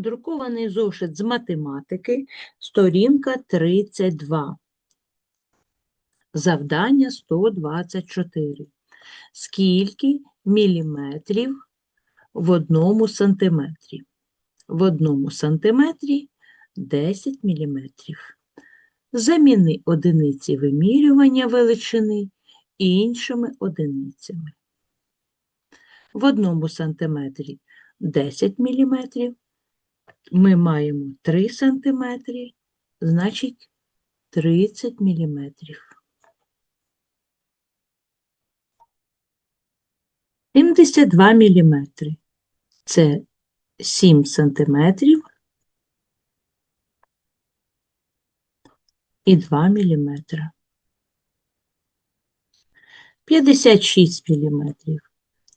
Друкований зошит з математики, сторінка 32. Завдання 124. Скільки міліметрів в одному сантиметрі? В одному сантиметрі 10 міліметрів. Заміни одиниці вимірювання величини іншими одиницями. В одному сантиметрі 10 міліметрів. Ми маємо 3 сантиметри, значить 30 міліметрів. 72 міліметри. Це 7 сантиметрів і 2 міліметра. 56 міліметрів.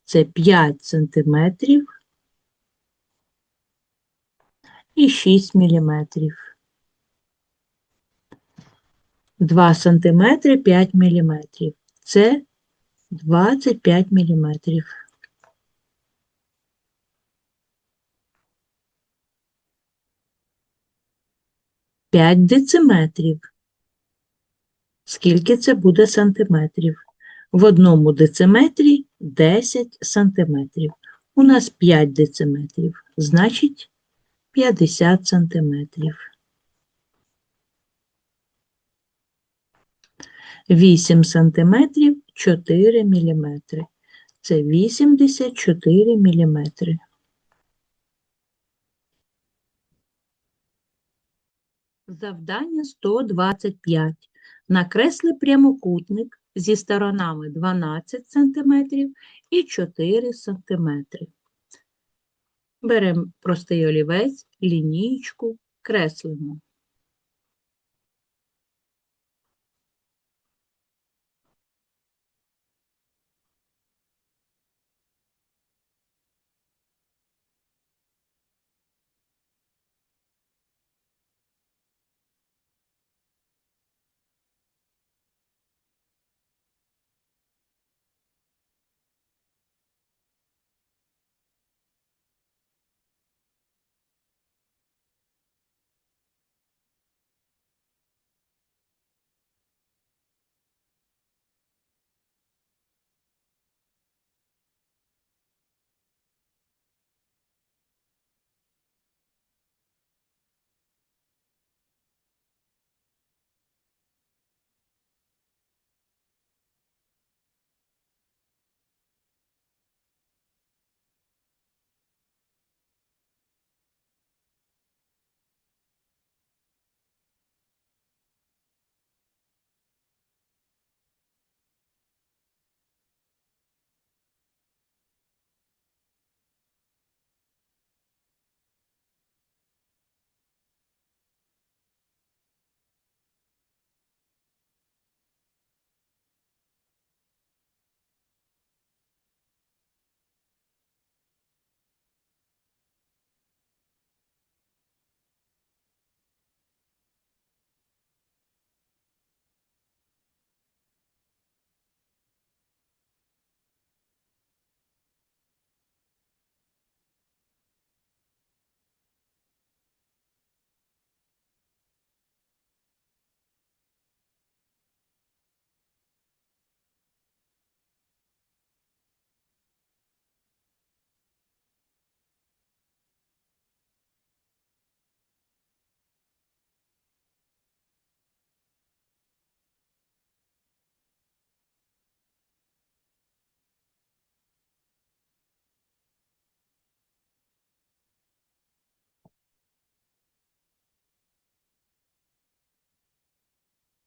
Це 5 сантиметрів і 6 міліметрів. 2 сантиметри 5 міліметрів. Це 25 міліметрів. П'ять дециметрів. Скільки це буде сантиметрів? В одному дециметрі 10 сантиметрів. У нас 5 дециметрів, значить 50 сантиметрів. 8 сантиметрів 4 міліметри. Це 84 міліметри. Завдання 125. Накресли прямокутник зі сторонами 12 см і 4 см. Беремо простий олівець, лінійку, креслимо.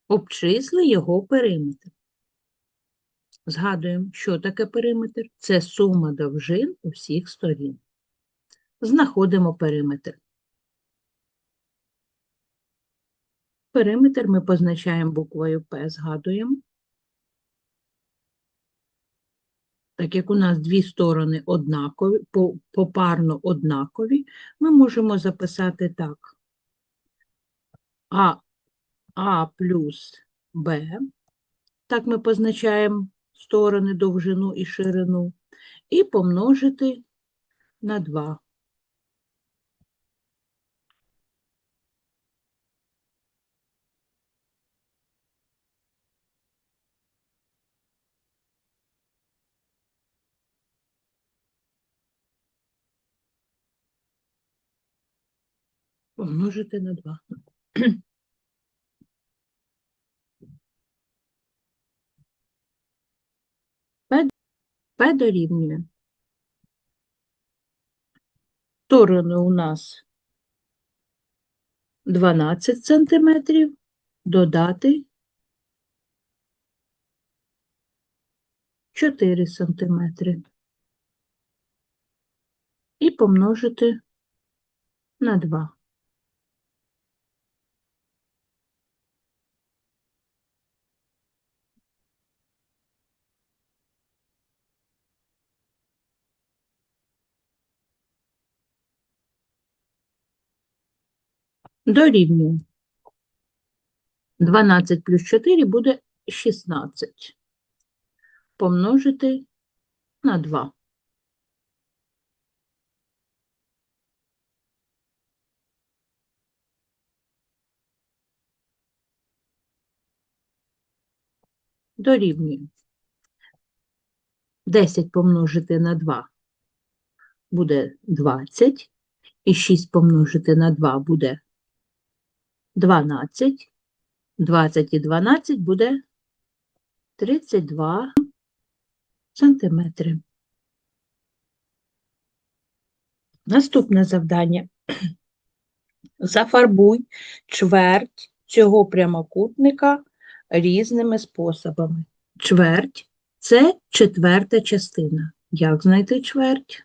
Обчисли його периметр. Згадуємо, що таке периметр? Це сума довжин усіх сторін. Знаходимо периметр. Периметр ми позначаємо буквою П, згадуємо. Так як у нас дві сторони однакові, попарно однакові, ми можемо записати так. А, а плюс Б. Так ми позначаємо сторони, довжину і ширину, і помножити на 2. Помножити на 2. П, П дорівнює. Сторони у нас 12 сантиметрів, додати 4 сантиметри і помножити на 2. Дорівнює. 12 плюс 4 буде 16. Помножити на 2. Дорівнює. 10 помножити на 2 буде 20. І 6 помножити на 2 буде 12. 20 і 12 буде 32 сантиметри. Наступне завдання. Зафарбуй чверть цього прямокутника різними способами. Чверть – це четверта частина. Як знайти чверть?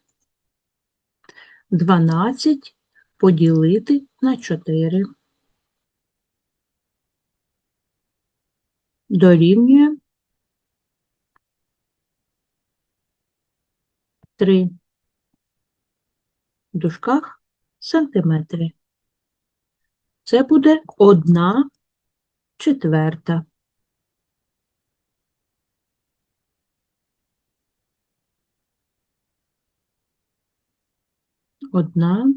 12 поділити на 4. Дорівнює 3 в дужках сантиметри. Це буде одна четверта. Одна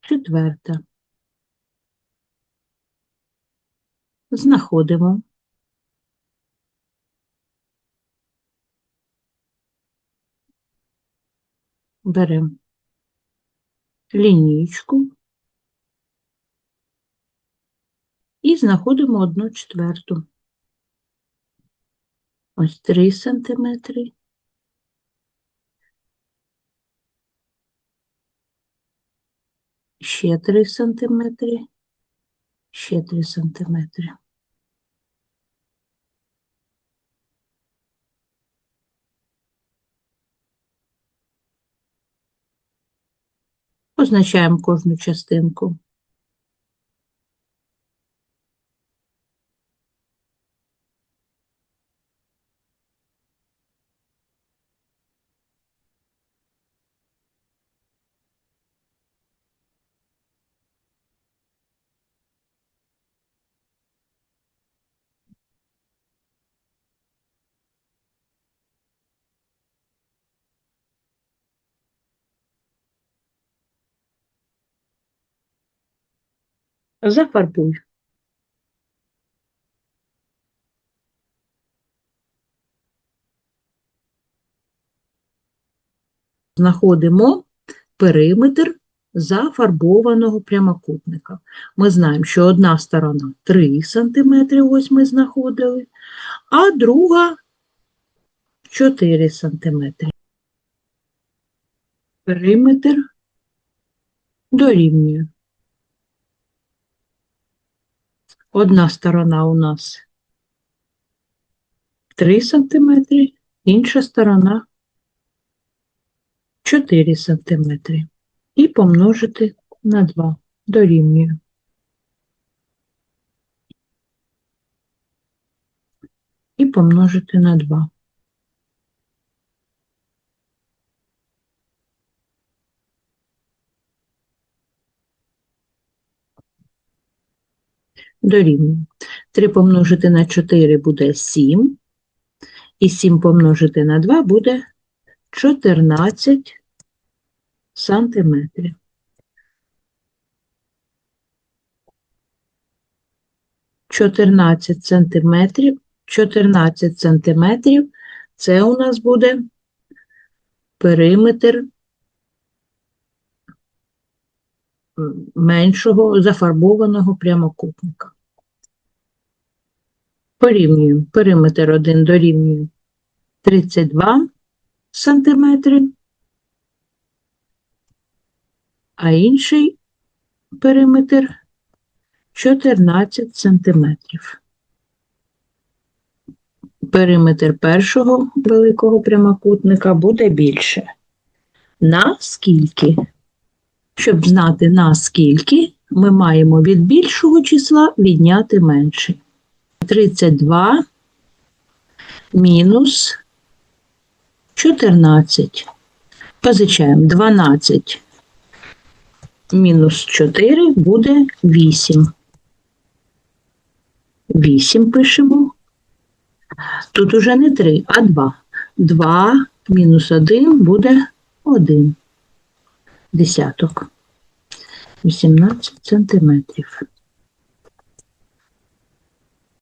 четверта. Знаходимо. Беремо лінійку і знаходимо одну четверту. Ось 3 сантиметри. Ще 3 сантиметри. Ще 3 сантиметри. Позначаємо кожну частинку. Зафарбуй. Знаходимо периметр зафарбованого прямокутника. Ми знаємо, що одна сторона 3 см, ось ми знаходили, а друга 4 см. Периметр дорівнює. Одна сторона у нас 3 см, інша сторона 4 см. І помножити на 2 дорівнює. І помножити на 2. дорівнює. 3 помножити на 4 буде 7, і 7 помножити на 2 буде 14 сантиметрів. Чотирнадцять сантиметрів, 14 сантиметрів це у нас буде периметр меншого зафарбованого прямокутника. Порівнюємо. Периметр 1 дорівнює 32 сантиметри, а інший периметр 14 сантиметрів. Периметр першого великого прямокутника буде більше. На скільки? Щоб знати на скільки, ми маємо від більшого числа відняти менше. 32 мінус 14. Позичаємо 12 мінус 4 буде 8. 8 пишемо. Тут уже не 3, а 2. 2 мінус 1 буде 1 десяток. 18 сантиметрів.